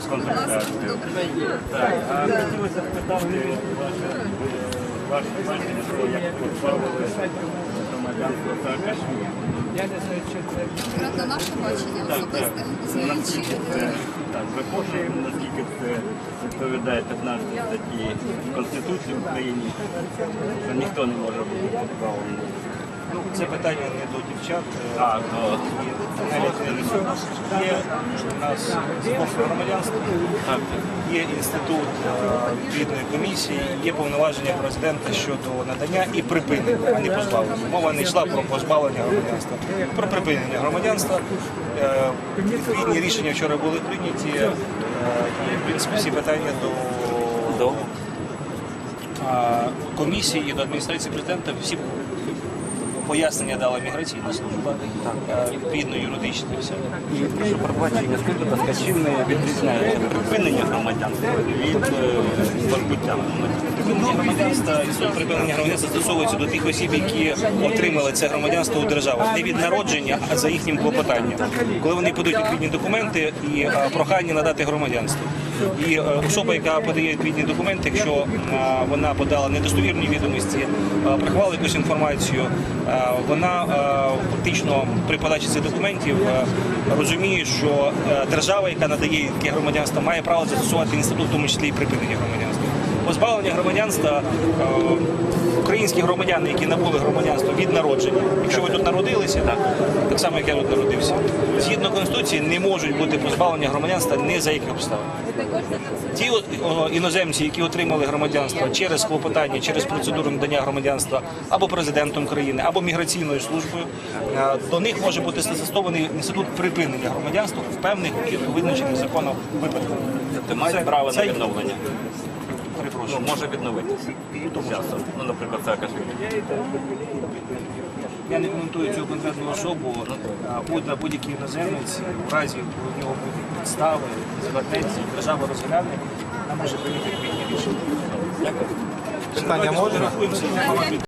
вас консультацію. Так, а хотілося спитати ваше, ваше бачення, що як позбавили громадянство Саакашвілі. Конкретно наше бачення Так, особисте так. Наскільки це так, виходить, наскільки це відповідає 15 статті Конституції України, що ніхто не може бути позбавлений. Ну, це питання не до дівчат. е, А, до. Є у нас закон про громадянство, є інститут е, відповідної комісії, є повноваження президента щодо надання і припинення, а не позбавлення. Мова не йшла про позбавлення громадянства, про припинення громадянства. Е, Відповідні рішення вчора були прийняті, і в принципі всі питання до комісії і до адміністрації президента всі пояснення дала міграційна служба, е, відповідно юридичне все. Прошу пробачення, скажіть, будь ласка, чим не відрізняється припинення громадянства від е, позбуття громадянства? Припинення громадянства інститут припинення громадянства стосовується до тих осіб, які отримали це громадянство у державах не від народження, а за їхнім клопотанням. Коли вони подають відповідні документи і е, прохання надати громадянство. І е, особа, яка подає відповідні документи, якщо е, вона подала недостовірні відомості, е, приховала якусь інформацію, вона фактично при подачі цих документів розуміє, що держава, яка надає таке громадянство, має право застосувати інститут, в тому числі і припинення громадянства. Позбавлення громадянства українські громадяни, які набули громадянство від народження. Якщо ви тут народилися, так само як я тут народився, згідно конституції не можуть бути позбавлення громадянства ні за яких обставин. Ті іноземці, які отримали громадянство через клопотання, через процедуру надання громадянства або президентом країни, або міграційною службою, е, до них може бути застосований інститут припинення громадянства в певних визначених законом випадках. Тобто мають Це- право на відновлення. Перепрошую. Ну, може відновитися. Часом. Ну, наприклад, Саакашвілі. Я не коментую цю конкретну особу. А, Будь будь-який іноземець в разі, коли в нього будуть підстави, звернеться, держава розгляне, вона може прийняти відповідні рішення. Питання можна?